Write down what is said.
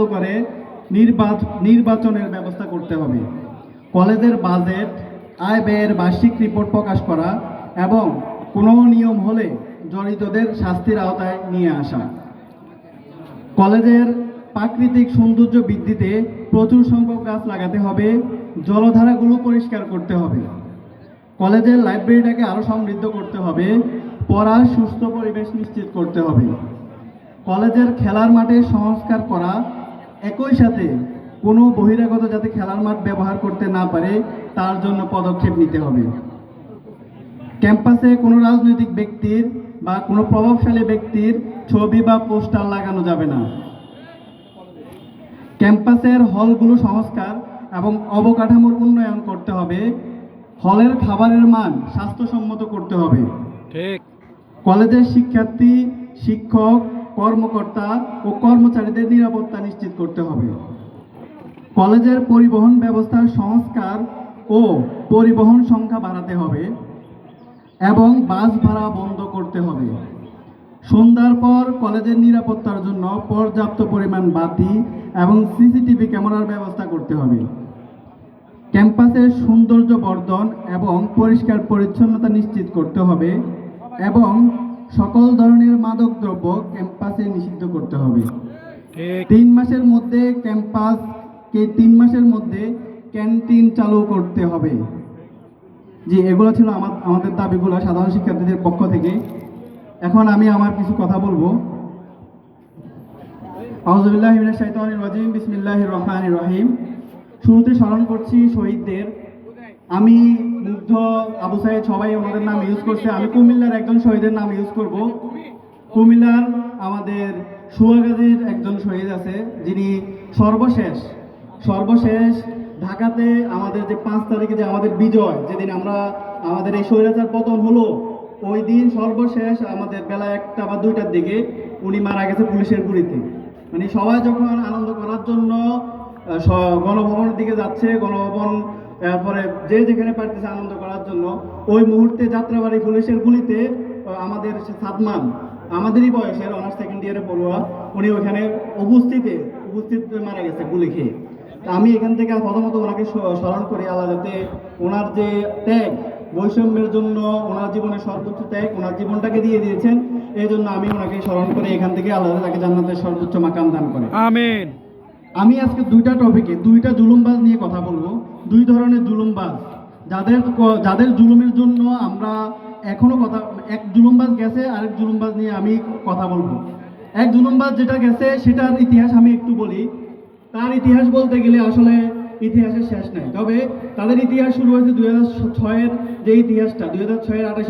করে নির্বাচ- নির্বাচনের ব্যবস্থা করতে হবে। কলেজের বাজেট আয় ব্যয়ের বার্ষিক রিপোর্ট প্রকাশ করা এবং কোনো নিয়ম হলে জড়িতদের শাস্তির আওতায় নিয়ে আসা। কলেজের প্রাকৃতিক সৌন্দর্য বৃদ্ধিতে প্রচুর সংখ্যক গাছ লাগাতে হবে, জলধারাগুলো পরিষ্কার করতে হবে। কলেজের লাইব্রেরিটাকে আরও সমৃদ্ধ করতে হবে, পড়ার সুস্থ পরিবেশ নিশ্চিত করতে হবে। কলেজের খেলার মাঠে সংস্কার করা একই সাথে কোনো বহিরাগত যাতে খেলার মাঠ ব্যবহার করতে না পারে তার জন্য পদক্ষেপ নিতে হবে। ক্যাম্পাসে কোনো রাজনৈতিক ব্যক্তির বা কোনো প্রভাবশালী ব্যক্তির ছবি বা পোস্টার লাগানো যাবে না। ক্যাম্পাসের হলগুলো সংস্কার এবং অবকাঠামোর উন্নয়ন করতে হবে। হলের খাবারের মান স্বাস্থ্যসম্মত করতে হবে। ঠিক। কলেজের শিক্ষার্থী শিক্ষক কর্মকর্তা ও কর্মচারীদের নিরাপত্তা নিশ্চিত করতে হবে। কলেজের পরিবহন ব্যবস্থার সংস্কার ও পরিবহন সংখ্যা বাড়াতে হবে এবং বাস ভাড়া বন্ধ করতে হবে। সন্ধ্যার পর কলেজের নিরাপত্তার জন্য পর্যাপ্ত পরিমাণ বাতি এবং সিসিটিভি ক্যামেরার ব্যবস্থা করতে হবে। ক্যাম্পাসের সৌন্দর্য বর্ধন এবং পরিষ্কার পরিচ্ছন্নতা নিশ্চিত করতে হবে এবং সকল ধরনের মাদকদ্রব্য ক্যাম্পাসে নিষিদ্ধ করতে হবে। তিন মাসের মধ্যে ক্যাম্পাসকে তিন মাসের মধ্যে ক্যান্টিন চালু করতে হবে। জি, এগুলো ছিল আমার, আমাদের দাবিগুলো সাধারণ শিক্ষার্থীদের পক্ষ থেকে। এখন আমি আমার কিছু কথা বলব। আউজুবিল্লাহ রাজিম, বিসমিল্লাহির রহমানির রহিম। শুরুতে স্মরণ করছি শহীদদের আমি মুগ্ধ আবু সাইদ সবাই ওনাদের নাম ইউজ করছে। আমি কুমিল্লার একজন শহীদের নাম ইউজ করব। কুমিল্লার আমাদের সুয়াগাজীর একজন শহীদ আছে, যিনি সর্বশেষ সর্বশেষ ঢাকাতে আমাদের যে পাঁচ তারিখে যে আমাদের বিজয়, যেদিন আমরা আমাদের এই স্বৈরাচার পতন হলো, ওই দিন সর্বশেষ আমাদের বেলা একটা বা দুইটার দিকে উনি মারা গেছে পুলিশের গুলিতে। মানে সবাই যখন আনন্দ করার জন্য গণভবনের দিকে যাচ্ছে, গণভবন তারপরে যে যেখানে পারতেছে আনন্দ করার জন্য ওই মুহূর্তে যাত্রাবাড়ি পুলিশের গুলিতে আমাদের সাদমান আমাদেরই বয়সের অনার্স সেকেন্ড ইয়ারে পড়ুয়া উনি ওখানে উপস্থিতে উপস্থিত মারা গেছে গুলি খেয়ে। তা আমি এখান থেকে প্রথমত ওনাকে স্মরণ করি আল্লাহ যাতে ওনার যে ত্যাগ বৈষম্যের জন্য ওনার জীবনের সর্বোচ্চ ত্যাগ ওনার জীবনটাকে দিয়ে দিয়েছেন এই জন্য আমি ওনাকে স্মরণ করে এখান থেকে আল্লাহ তাকে জান্নাতের সর্বোচ্চ মাকাম দান করে আমিন। আমি আজকে দুইটা টপিকে দুইটা জুলুমবাজ নিয়ে কথা বলব। দুই ধরনের জুলুমবাজ। যাদের যাদের জুলুমের জন্য আমরা এখনও কথা, এক জুলুমবাজ গেছে, আরেক জুলুমবাজ নিয়ে আমি কথা বলব। এক জুলুমবাজ যেটা গেছে, সেটার ইতিহাস আমি একটু বলি। তার ইতিহাস বলতে গেলে আসলে ইতিহাসের শেষ নাই। তবে তাদের ইতিহাস শুরু হয়েছে দুই হাজার ছয়ের যে ইতিহাসটা, দুই হাজার ছয়ের আঠাশ